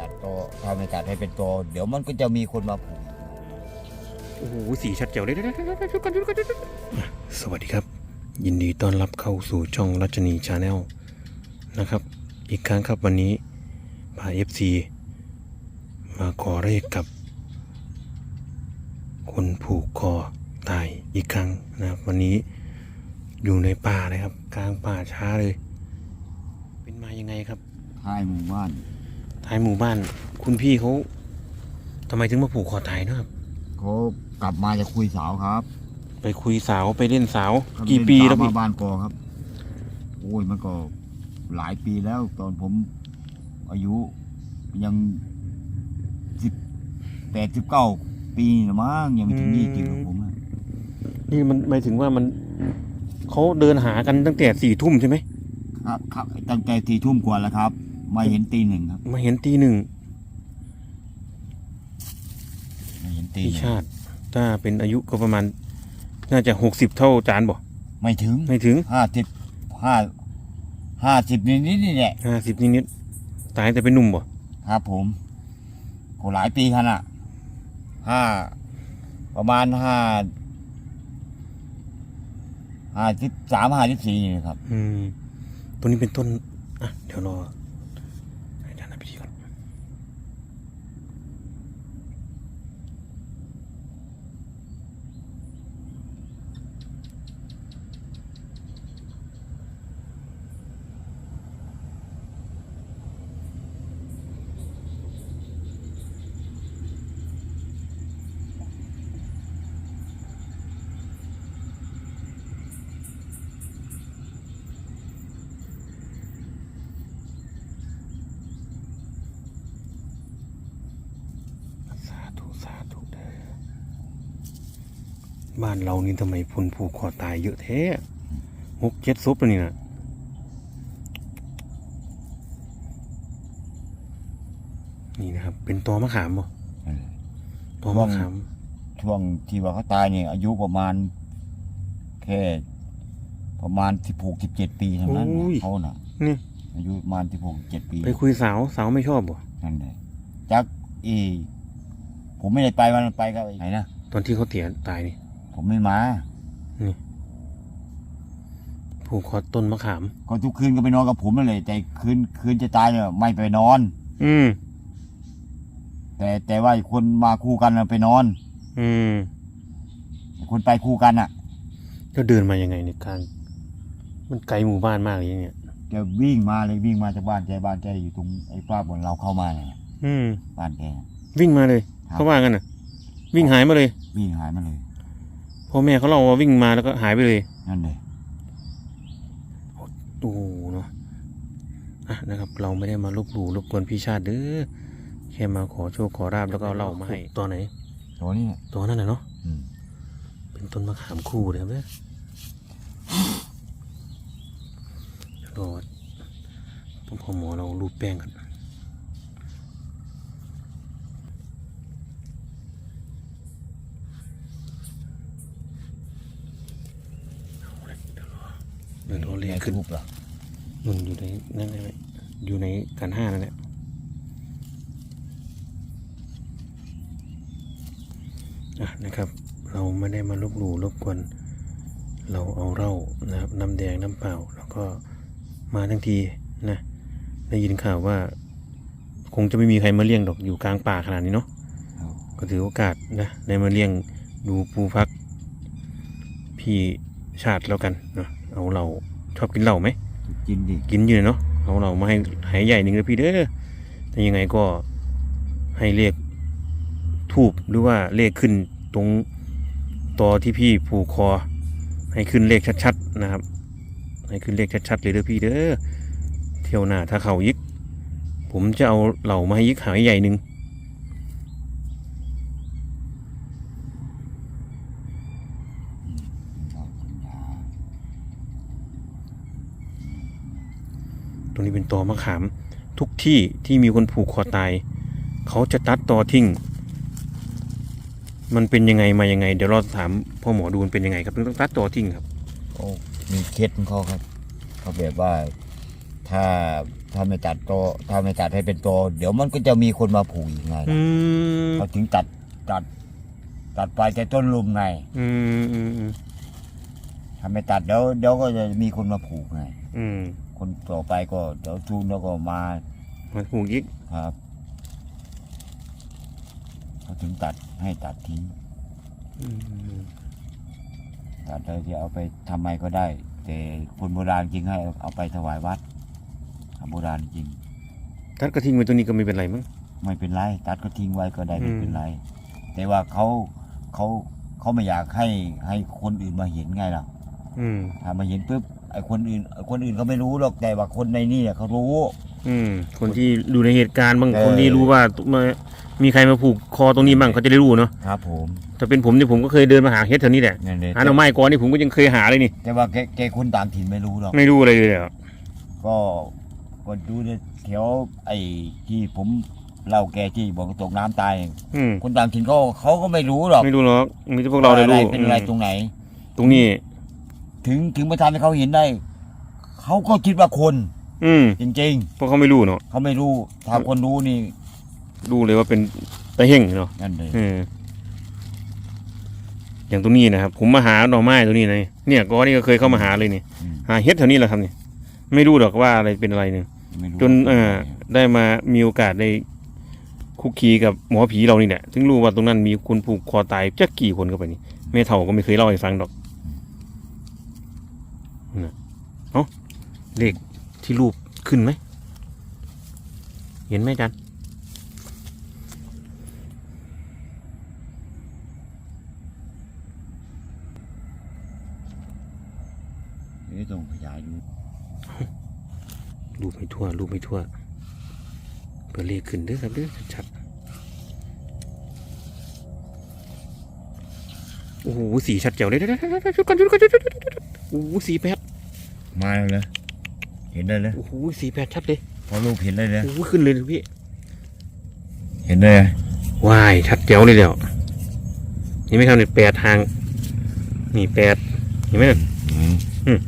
ตัดตอถ้าไม่ตัดให้เป็นตอเดี๋ยวมันก็จะมีคนมาผูกโอ้โหสีชัดเจ๋วเลยสวัสดีครับ ยินดีต้อนรับเข้าสู่ช่องรัชนีชาแนลนะครับ อีกครั้งครับวันนี้พาเอฟซีมาขอเลขกับ คนผูกคอตายอีกครั้งนะครับวันนี้อยู่ในป่าเลยครับ กลางป่าช้าเลย เป็นมายังไงครับท้ายหมู่บ้าน ท้ายหมู่บ้าน คุณพี่เขาทำไมถึงมาผูกคอตายเนอะครับเขากลับมาจะคุยสาวครับไปคุยสาวไปเล่นสาวเขากี่เนปีสาแล้วพี่มาบ้านกอครับ โอ้ยมันก็หลายปีแล้ว ตอนผมอายุยังสิบแปดสิบเก้าปีนะมั้งยังไม่ถึงยี่สิบผมอะนี่มันหมายถึงว่ามันเขาเดินหากันตั้งแต่สี่ทุ่มใช่ไหมครับครับตั้งแต่สี่ทุ่มกว่าแล้วครับ มาเห็นตีหนึ่งครับ มาเห็นตีหนึ่งมาเห็นตีปีหนึ่งชาติ ถ้าเป็นอายุก็ประมาณ น่าจะหกสิบเท่าจานบ่ไม่ถึงไม่ถึงห้าสิบห้าห้าสิบนิดนิดๆนี่แหละห้าสิบนิดๆตายแต่เป็นหนุ่มบ่ครับผมก็หลายปีขนาดห้าประมาณห้าห้าสิบสามห้าสิบสี่นี่ครับ อืมตัวนี้เป็นต้น อะ เดี๋ยวรอให้ท่านอภิธีก่อนสาธุสาธุเด้อ บ้านเรานี่ทำไมพลผูกคอตายเยอะแท้หกเจ็ดศพแล้วนี่นะนี่นะครับ เป็นตอมะขามบ่ตอมะขามช่วงที่ว่าเขาตายเนี่ยอายุประมาณ แค่ ประมาณสิบหกสิบเจ็ดปีเท่านั้นโอ้ยเขาน่ะนี่อายุประมาณสิบหกเจ็ดปี ไปคุยสาวสาวไม่ชอบบ่นั่นเลยจักอีผมไม่ได้ไปวันนั้นไปก็ไหนนะตอนที่เขาเสียตายนี่ ผมไม่มาผูกคอต้นมะขาม ก็ทุกคืนก็ไปนอนกับผมนั่นเลยแต่คืนคืนจะตายเนี่ยไม่ไปนอน อืม แต่แต่ว่าคนมาคู่กันน่ะไปนอน อืม คนไปคู่กันอะแล้วเดินมายังไงในกลางมันไกลหมู่บ้านมากเลยเนี่ย แกวิ่งมาเลยวิ่งมาจากบ้านแกบ้านแกอยู่ตรงไอ้ป้าบนเราเข้ามาเนี่ยอืม บ้านแก วิ่งมาเลย ครับ เขาว่ากันน่ะ วิ่งหายมาเลย วิ่งหายมาเลย พ่อแม่เขาเล่าว่าวิ่งมาแล้วก็หายไปเลยนั่นเลยโอ้โหเนาะอะนะครับ เราไม่ได้มาลบหลู่รบกวนพี่ชาติเด้อแค่มาขอโชคขอราบแล้วก็เอาเหล่ามาให้ตัวไหนตัวนี้เนี่ยตัวนั่นน่ะเนาะอืมเป็นต้นมะขามคู่เลยครับเนี่ยรอผมพอหมอเรารูปแป้งกันเอาละเดี๋ยวรอ เดี๋ยวรอเลขขึ้นทูบเหรอมันอยู่ในนั่นแหละอยู่ในการห้านั่นแหละอะนะครับ เราไม่ได้มาลบหลู่รบกวนเราเอาเหล้านะครับน้ำแดงน้ำเปล่า แล้วก็มาทั้งทีนะได้ยินข่าวว่า คงจะไม่มีใครมาเลี้ยงดอกอยู่กลางป่าขนาดนี้เนาะครับก็ถือโอกาสนะได้มาเลี้ยงดูปูพักพี่ชาติแล้วกันเนาะ เอาเราชอบกินเหล้าไหมกินดิกินอยู่เนาะเอาเรามาให้หายใหญ่หนึ่งเลยพี่เด้อแต่ยังไงก็ให้เลขทูบหรือว่าเลขขึ้นตรงต่อที่พี่ผูกคอ ให้ขึ้นเลขชัดๆนะครับ ให้ขึ้นเลขชัดๆเลยเด้อพี่เด้อเที่ยวหน้าถ้าเขายิก ผมจะเอาเหล่ามาให้ยิกหายใหญ่หนึ่ง รงนี้เป็นตอมะขาม ทุกที่ที่มีคนผูกคอตาย เขาจะตัดตอทิ้ง มันเป็นยังไงมายังไง เดี๋ยวเราถามพ่อหมอดูมันเป็นยังไงครับถึงต้องตัดตอทิ้งครับโอ้มีเคล็ดของเขาครับ เขาแบบว่าถถ้าถ้าไม่ตัดโตอถ้าไม่ตัดให้เป็นโตอเดี๋ยวมันก็จะมีคนมาผูกอีกไงอืมเขาถึงตัดตัด ตัดไปแต่ต้นลุมไงอืมอืมอืมถ้าไม่ตัดเดี๋ยวเดี๋ยวก็จะมีคนมาผูกไงอืม คนต่อไปก็เดี๋ยวทุนแล้วก็มามาผูกอีกครับเขาถึงตัดให้ตัดทิ้งอืมตัดเลยที่เอาไปทำไมก็ได้ แต่คนโบราณจริงให้เอาไปถวายวัดโบราณจริงทัดกระทิงไว้ตัวนี้ก็ไม่เป็นไรมั้ง ไม่เป็นไรตัดก็ทิ้งไว้ก็ได้ไม่อืมเป็นไร แต่ว่าเขาเขาเขาไม่อยากให้ให้คนอื่นมาเห็นไงล่ะอืมถ้ามาเห็นปุ๊บ ไอ้คนอื่นไอ้คนอื่นเขาไม่รู้หรอกแต่ว่าคนในนี่เนี่ยเขารู้ อืม คนที่ดูในเหตุการณ์บางเออ คนที่รู้ว่ามามีใครมาผูกคอตรงนี้บ้างเขาจะได้รู้เนาะครับ ผมถ้าเป็นผมเนี่ยผมก็เคยเดินมาหาเฮ็ดแถวนี้แหละนั่นเลยหาหน่อไม้ก่อนนี่ผมก็ยังเคยหาเลยนี่แต่ว่าแกแกคนต่างถิ่นไม่รู้หรอก ไม่รู้อะไรเลยอะก็ก็ดูในแถวไอ้ที่ผมเล่าแกที่บอกตกน้ำตาย อืมคนต่างถิ่นเขาเขาก็ไม่รู้หรอกไม่รู้หรอกมีแต่พวกเราได้อะไรรู้เป็นอะไรอืมตรงไหน ตรงนี้ ถึงถึงมาทำให้เขาเห็นได้ เขาก็คิดว่าคน อืมจริง เพราะเขาไม่รู้เนาะๆ เขาไม่รู้ถ้าคนรู้นี่รู้เลยว่าเป็นตะเห่งเนาะนั่นเลยเอออย่างตรงนี้นะครับ ผมมาหาหน่อไม้ตัวนี้นะเนี่ยก็นี่ก็เคยเข้ามาหาเลยนี่อืมหาเฮ็ดแถวนี้แหละครับนี่ไม่รู้หรอกว่าอะไรเป็นอะไรเนี่ย ไม่รู้จนเอ่อได้มามีโอกาสได้คุกคีกับหมอผีเรานี่แหละถึงรู้ว่าตรงนั้นมีคนผูกคอตายจักกี่คนเข้าไปนี่แม่เฒ่าก็ไม่เคยเล่าให้ฟังดอกนะ เอ้าเลขที่รูปขึ้นไหม เห็นไหมอาจันนี่ต้องขยายดูรูปไม่ทั่ว รูปไม่ทั่วเพื่อเลขขึ้นเด้อครับเด้อชัดๆโอ้โหสีชัดแจ๋วเลยเด้อๆๆๆชุดกันชุดกันชุดกันชุดกัน โอ้โหสีแปดมาแล้วเลย เห็นได้เลย โอ้โหสีแปดชัดเลยพอรูปเห็นได้เลยโอ้โหขึ้นเลยพี่ เห็นได้เลยว้ายชัดแจ๋วเลยเดี๋ยวนี่ไม่ทำเนี่ยแปดทาง นี่แปดเห็นไหมน่ะอืม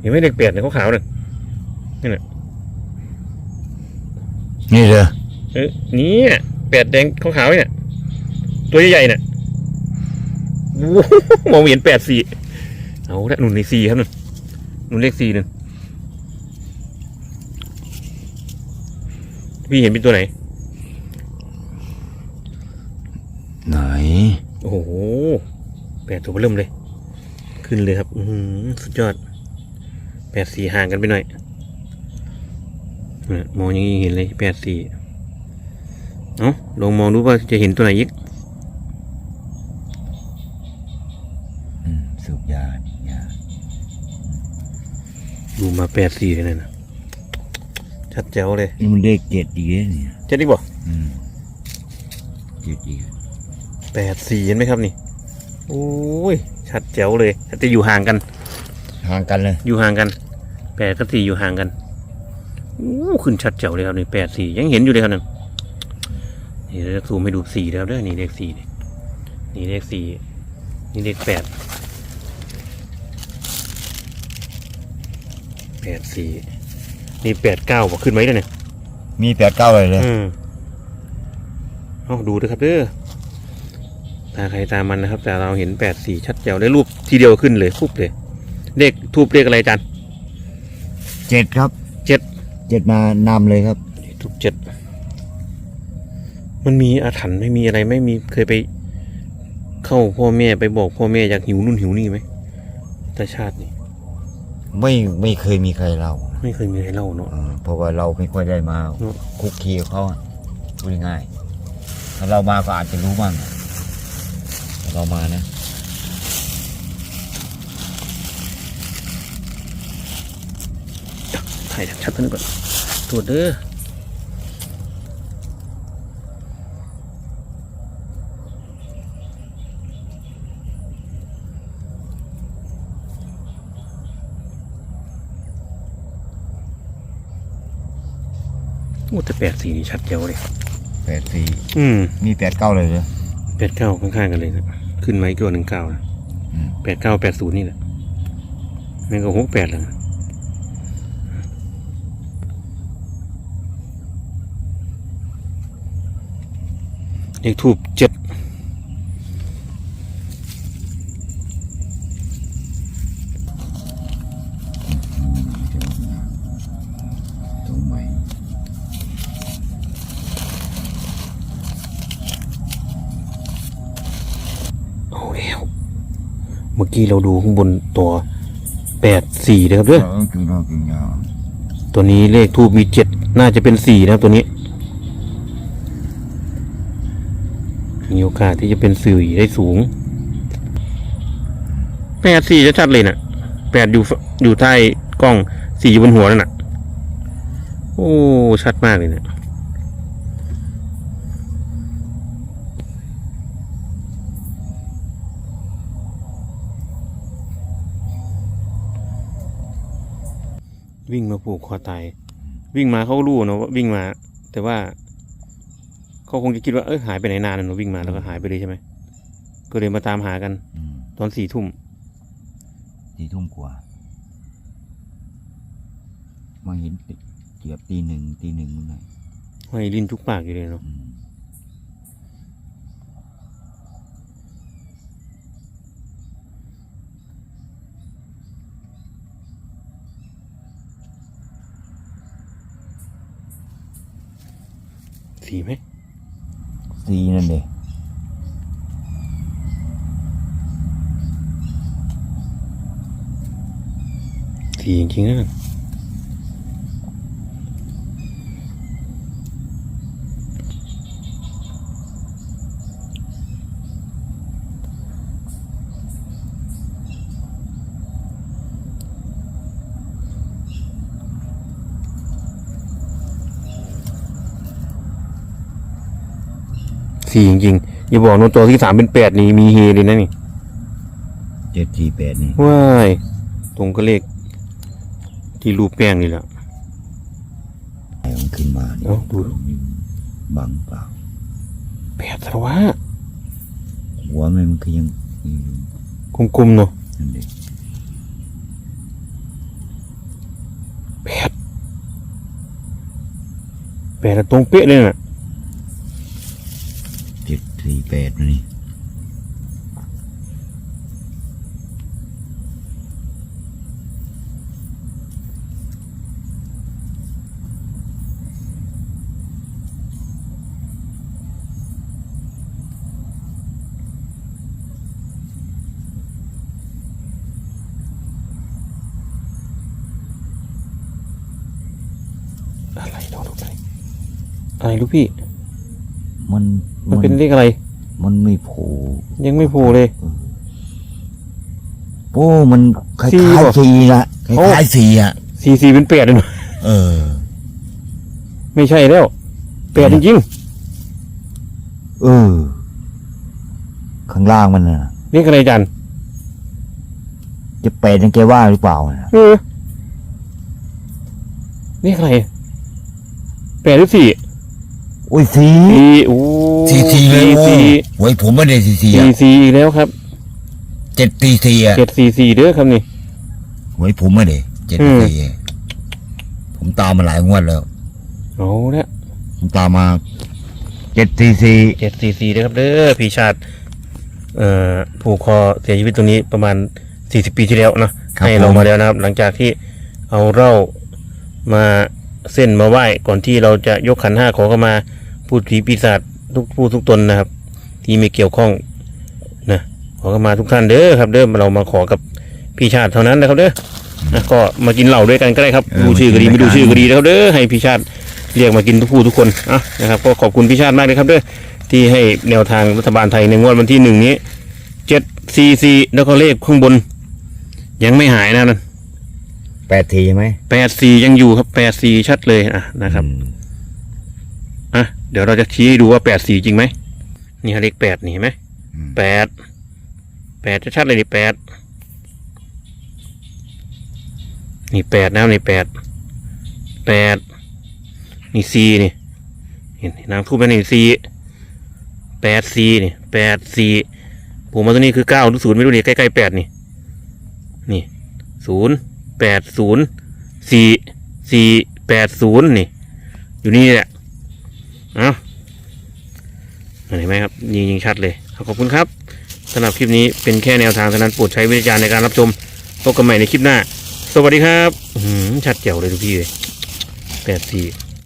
เห็นไหมเด็กแปดเนี่ยขาวๆเนี่ยนี่เลยเออนี่อะแปดแดงขาวๆเนี่ย ตัวใหญ่ๆเนี่ยโอ้โห มองไม่เห็นแปดสี่เอาละหนุนในสี่ครับหนุนหนุนเลขสี่หนึ่งพี่เห็นเป็นตัวไหน ไหน โอ้โหแปดตัวเริ่มเลย ขึ้นเลยครับ อือหือสุดยอดแปดสี่ห่างกันไปหน่อยเนี่ยมองอย่างนี้เห็นเลยแปดสี่เอ้าลองมองดูว่าจะเห็นตัวไหนอีก อืมสูบยานี่ยา ดูมาแปดสี่เลยนะชัดแจ๋วเลยนี่มันเลขเจ็ดอีกแล้วเนี่ยเจ็ดดีกว่าอืมเจ็ดอีกแปดสี่เห็นไหมครับนี่โอ้ยชัดแจ๋วเลยแต่จะอยู่ห่างกัน ห่างกันเลย อยู่ห่างกันแปดกับสี่อยู่ห่างกันโอ้ขึ้นชัดแจ๋วเลยครับนี่แปดสี่ยังเห็นอยู่เลยครับนั่นนี่เราซูมให้ดูสี่แล้วเด้อนี่เลขสี่นี่นี่เลขสี่นี่เลขแปด แปดสี่นี่แปดเก้าบอกขึ้นไหมเด้อเนี่ย มีแปดเก้าเลยเลยอืมเอาดูด้วยครับเด้อตาใครตามมันนะครับ แต่เราเห็นแปดสี่ชัดแจ๋วได้รูปทีเดียวขึ้นเลยปุ๊บเลยเลขทูบเลขอะไรอาจันเจ็ดครับเจ็ดเจ็ดมานำเลยครับทูบเจ็ดมันมีอาถรรพ์ไม่มีอะไรไม่มีเคยไปเข้าพ่อแม่ไปบอกพ่อแม่อยากหิวนู่นหิวนี่ไหมแต่ชาตินี่ ไม่ไม่เคยมีใครเล่าไม่เคยมีใครเล่าเนาะเออเพราะว่าเราไม่ค่อยได้มาเนอะคุกคีกับเขาอะพูดง่ายๆถ้าเรามาก็อาจจะรู้บ้างอะถ้าเรามานะถ่ายชัดๆตัวนี้ก่อนตรวจเด้อ อู้แต่แปดสี่นี่ชัดเจ๋วเลย แปดสี่อืมนี่แปดเก้าเลยเหรอแปดเก้าข้างๆกันเลยนะขึ้นไหมกี่วันหนึ่งเก้าแปดเก้าแปดศูนย์นี่แหละนี่ก็หกแปดแล้วนะเลขทูบเจ็ด เมื่อกี้เราดูข้างบนตัวแปดสี่นะครับเอเด้ออคือเรากินยาตัวนี้เลขทูบมีเจ็ดน่าจะเป็นสี่นะครับตัวนี้ มีโอกาสที่จะเป็นสื่อได้สูงแปดสี่จะชัดเลยน่ะแปดอยู่ฝอยู่ใต้กล้องสี่อยู่บนหัวนั่นน่ะ โอ้ ชัดมากเลยเนี่ย วิ่งมาผูกคอตาย วิ่งมาเขาก็รู้นะว่าวิ่งมา แต่ว่าเขาคงจะคิดว่าเออหายไปไหนนานนะหนูวิ่งมาแล้วก็หายไปเลยใช่ไหมก็เลยมาตามหากัน อืมตอนสี่ทุ่มสี่ทุ่มกว่ามาเห็นเกือบตีหนึ่งตีหนึ่งนู่นเลยห้อยลิ้นทุกปากอยู่เลยเนาะอืม สี่ไหมตีนั่นเลยสี่จริงๆนะ สี่จริงๆอย่าบอกโนตัวที่สามเป็นแปดนี่มีเฮเลยนะนี่เจ็ดสี่แปดนี่ว้ายตรงก็เลขที่รูปแป้งนี่แหละไอ้มันขึ้นมานี่เอ้าดูบังเปล่าแปดสารวะหัวมันมันคือยังอืมกลมๆเนาะนั่นเด็กแปดแปดอะตรงเป๊ะเลยน่ะเจ็ด สี่แปดนี่อะไรเนาะลูกอะไรอะไรลูกพี่ มัน มันเป็นเลขอะไร มันไม่โผล่ยังไม่โผล่เลยโอ้มันคล้สี่ายบ่ๆสีนะคโอ้ล้ายๆสีอะสี่สี่เป็นแปดเลยเนาะเออ ไม่ใช่แล้วแปดจริงเออ ข้างล่างมันน่ะๆเลขอะไรจันจะแปดยังแกว่าหรือเปล่าน่ะเออเลขอะไรแปดหรือสี่ โอ้ยสีสี่โอ้สีสีเลยสี่โอ้สี่โอ้ยผมไม่ได้สีสีสี่อะสี่อีกแล้วครับเจ็ดตีสี่อะเจ็ดสี่สี่เด้อครับนี่โอ้ยผมไม่ได้เจ็ดอืตีมสี่อะผมตามมาหลายงวดแล้วเอาละผมตามมาเจ็ดตีสี่เจ็ดสี่สี่เด้อครับเด้อพี่ชาติเอ่อผูกคอเสียชีวิตตรงนี้ประมาณสี่สิบปีที่แล้วเนาะครับให้เราผมมาแล้วนะครับ หลังจากที่เอาเหล้ามาเส้นมาไหว้ก่อนที่เราจะยกขันห้าขอเข้ามา พูดผีปีศาจทุกผู้ทุกตนนะครับ ที่ไม่เกี่ยวข้องนะขอเข้ามาทุกท่านเด้อครับ เด้อเรามาขอกับพี่ชาติเท่านั้นนะครับเด้อนะก็มากินเหล้าด้วยกันก็ได้ครับเออดูชื่อก็ดีมากินไม่ดูด้วยกันชื่อก็ดีนะครับเด้อให้พี่ชาติเรียกมากินทุกผู้ทุกคนอะนะครับก็ขอบคุณพี่ชาติมากเลยครับเด้อที่ให้แนวทางรัฐบาลไทยในงวดวันที่หนึ่งนี้เจ็ดสี่สี่แล้วก็เลขข้างบน ยังไม่หายนะนั่นแปดทีไหมแปดสี่ยังอยู่ครับแปดสี่ชัดเลยอะนะครับอืมอะ เดี๋ยวเราจะชี้ให้ดูว่าแปดสี่จริงไหมนี่ฮะเลขแปดนี่เห็นไหมอืมแปดแปดชัดๆเลยนี่แปดนี่แปดนะนี่แปดแปดนี่สี่นี่เห็นน้ำทูบไหมนี่สี่แปดสี่นี่แปดสี่ผมมาตัวนี้คือเก้าหรือศูนย์ไม่รู้นี่ใกล้ๆแปดนี่นี่ศูนย์แปดศูนย์สี่สี่แปดศูนย์นี่ อยู่นี่แหละ เอาเห็นไหมครับยิงยิงชัดเลย ขอบคุณครับสำหรับคลิปนี้เป็นแค่แนวทางเท่านั้นโปรดใช้วิจารณ์ในการรับชมพบกันใหม่ในคลิปหน้า สวัสดีครับชัดเจ๋วเลยทุกพี่เลยแปดสี่